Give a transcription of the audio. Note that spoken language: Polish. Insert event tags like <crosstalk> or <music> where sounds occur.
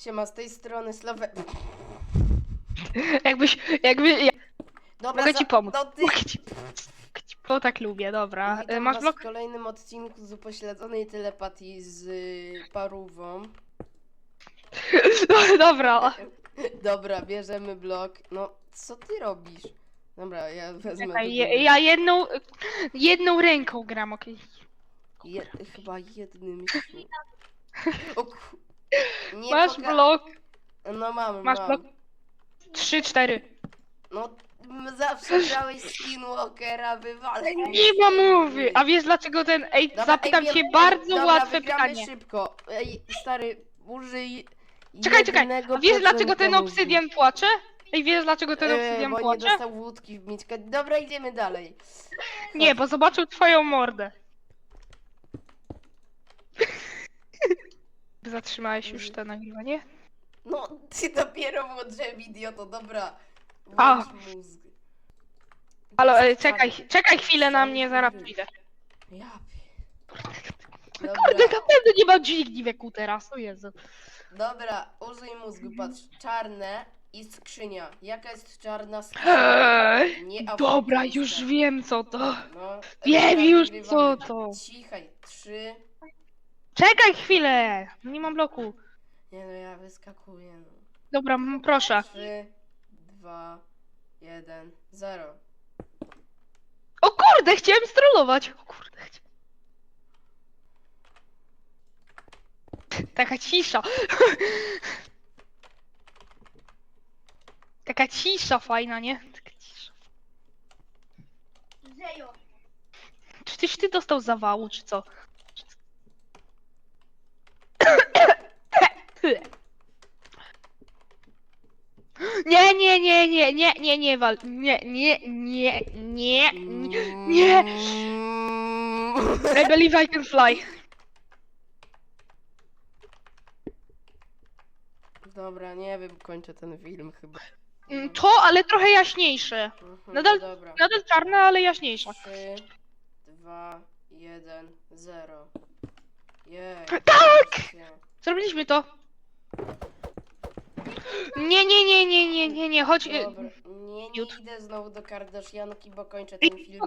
Siema, z tej strony Sławe... Jakbyś, jakby, ja, Dobra, mogę za- ci pomóc. No ty... Mogę ci, mogę ci, bo tak lubię, dobra. Witam E, Masz was blok? w kolejnym odcinku z upośledzonej telepatii z y, parówą. <laughs> Dobra. <laughs> Dobra, bierzemy blok. No, co ty robisz? Dobra, ja wezmę Czekaj, je, ja jedną, jedną ręką gram, okej. Je, chyba jednym sił. O ku... Nie Masz poka- blok, No mam, masz mam. blok. Trzy, cztery. No, m- zawsze grałeś Skinwalkera, wywalaj. Nie ma mowy. A wiesz dlaczego ten, ej, Dobra, zapytam ej, cię bardzo dobra, łatwe wygramy pytanie. szybko. Ej, stary, użyj Czekaj, czekaj, a wiesz dlaczego ten obsydian płacze? Ej, wiesz dlaczego ten E, obsydian bo nie płacze? dostał wódki w miczkę. Dobra, idziemy dalej. Nie, bo zobaczył twoją mordę. Zatrzymałeś już to nagrywanie? No, ty dopiero włączyłem idioto, dobra. A. Włącz mózg. Halo, ej, czekaj, czekaj chwilę na mnie, zaraz przyjdę. Ja pie- Kurde, Dobra, nie mam dźwigni wieku teraz, o Jezu. dobra, użyj mózgu, patrz. Czarne i skrzynia. Jaka jest czarna <laughs> skrzynia? Eee, Nie dobra, afrykańska. już wiem co to. No, Wiem dobra, już co to. Cichaj, trzy. Czekaj chwilę, nie mam bloku. Nie no, ja wyskakuję. No. Dobra, m, proszę. Trzy, dwa, jeden, zero. O kurde, chciałem strollować. O kurde. chcia- Taka cisza. <laughs> Taka cisza fajna, nie? Taka cisza. Czy tyś ty dostał zawału? Czy co? Nie, nie, nie, nie, nie, wal. Nie, nie, nie, nie, nie. Nie. I believe I can fly. Dobra, nie wiem, kończę ten film chyba. Mm, To, ale trochę jaśniejsze. Mhm, nadal- Dobra. Nadal czarna, ale. Trzy, dwa, jeden, zero. Jej. Tak! się. Zrobiliśmy to. Nie, nie, nie, nie, nie, nie, nie, chodź. y, Dobra, nie, nie Miód. idę znowu do Kardashianki, bo kończę ten film.